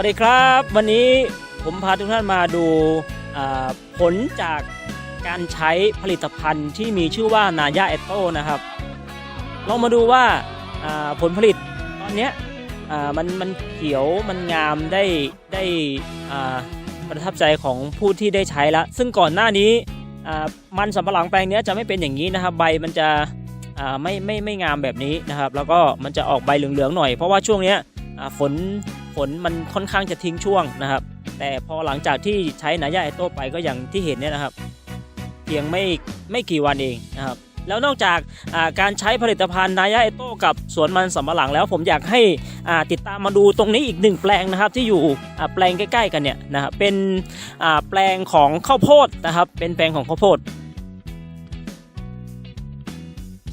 วัสดีครับ วันนี้ผมพาทุกท่านมาดูผลจากการใช้ผลิตภัณฑ์ที่มีชื่อว่านายาเอโต้นะครับลองมาดูว่าผลผลิตตอนนี้มันมันเขียวมันงามได้ได้ประทับใจของผู้ที่ได้ใช้แล้วซึ่งก่อนหน้านี้มันสำปะหลังแปลงเนี้จะไม่เป็นอย่างนี้นะครับ ใบมันจะไม่ไม่ไม่งามแบบนี้นะครับ แล้วก็มันจะออกใบเหลืองๆหน่อยเพราะว่าช่วงนี้ฝน ฝนมันค่อนข้างจะทิ้งช่วงนะครับ แต่พอหลังจากที่ใช้นายาไอโต้ไปก็อย่างที่เห็นเนี่ยนะครับ เพียงไม่ไม่กี่วันเองนะครับ แล้วนอกจากาการใช้ผลิตภัณฑ์นายาไอโต้กับสวนมันสำปะหลังแล้วผมอยากให้อ่าติดตามมาดูตรงนี้อีกหนึ่งแปลงนะครับ ที่อยู่แปลงใกล้ ๆ กันเนี่ยนะครับเป็นแปลงของข้าวโพดนะครับ เป็นแปลงของข้าวโพด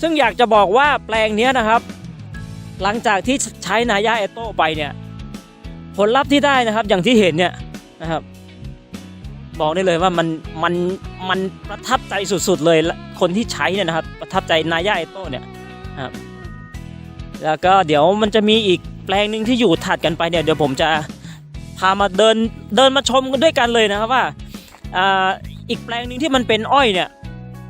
ซึ่งอยากจะบอกว่าแปลงนี้นะครับ หลังจากที่ใช้นายาไอโต้ไปเนี่ย ผลลัพธ์ที่ได้นะครับอย่างที่เห็นเนี่ยนะครับ บอกได้เลยว่ามันมันมันประทับใจสุดๆเลยคนที่ใช้เนี่ยนะครับ ประทับใจนายาไอโต้เนี่ยนะครับแล้วก็เดี๋ยวมันจะมีอีกแปลงหนึ่งที่อยู่ถัดกันไปเนี่ยเดี๋ยวผมจะพามาเดินเดินมาชมกันด้วยกันเลยนะครับว่าอ่าอีกแปลงหนึ่งที่มันเป็นอ้อยเนี่ย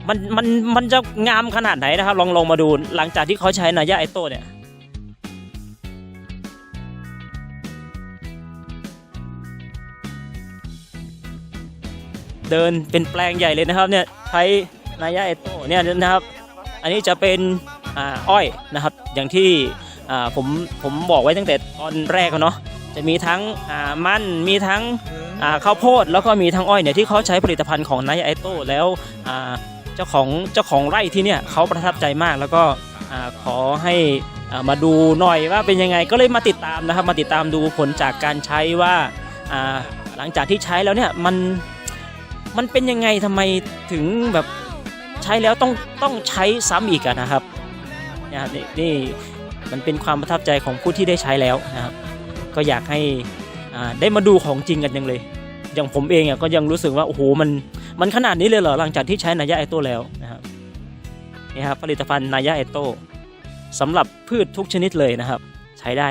มันมันมันจะงามขนาดไหนนะครับ ลองลองมาดูหลังจากที่เขาใช้นายาไอโต้เนี่ย เดินเป็นแปลงใหญ่เลยนะครับเนี่ยใช้นายาเอโต้เนี่ยนะครับ อันนี้จะเป็นอ้อยนะครับ อย่างที่ผมผมบอกไว้ตั้งแต่ตอนแรกเนาะจะมีทั้งมันมีทั้งข้าวโพดแล้วก็มีทั้งอ้อยเนี่ยที่เขาใช้ผลิตภัณฑ์ของนายาเอโต้แล้วเจ้าของเจ้าของไร่ที่เนี่ยเขาประทับใจมากแล้วก็ขอให้มาดูหน่อยว่าเป็นยังไงก็เลยมาติดตามนะครับ มาติดตามดูผลจากการใช้ว่าหลังจากที่ใช้แล้วเนี่ยมัน มันเป็นยังไงทำไมถึงแบบใช้แล้วต้องต้องใช้ซ้ำอีกอะนะครับนะครับนี่นี่มันเป็นความประทับใจของผู้ที่ได้ใช้แล้วนะครับ ก็อยากให้ได้มาดูของจริงกันยังเลย อย่างผมเองอะก็ยังรู้สึกว่าโอ้โหมันมันขนาดนี้เลยเหรอหลังจากที่ใช้นายาไอโต้แล้วนะครับนี่ครับผลิตภัณฑ์นายาไอโต้สำหรับพืชทุกชนิดเลยนะครับ ใช้ได้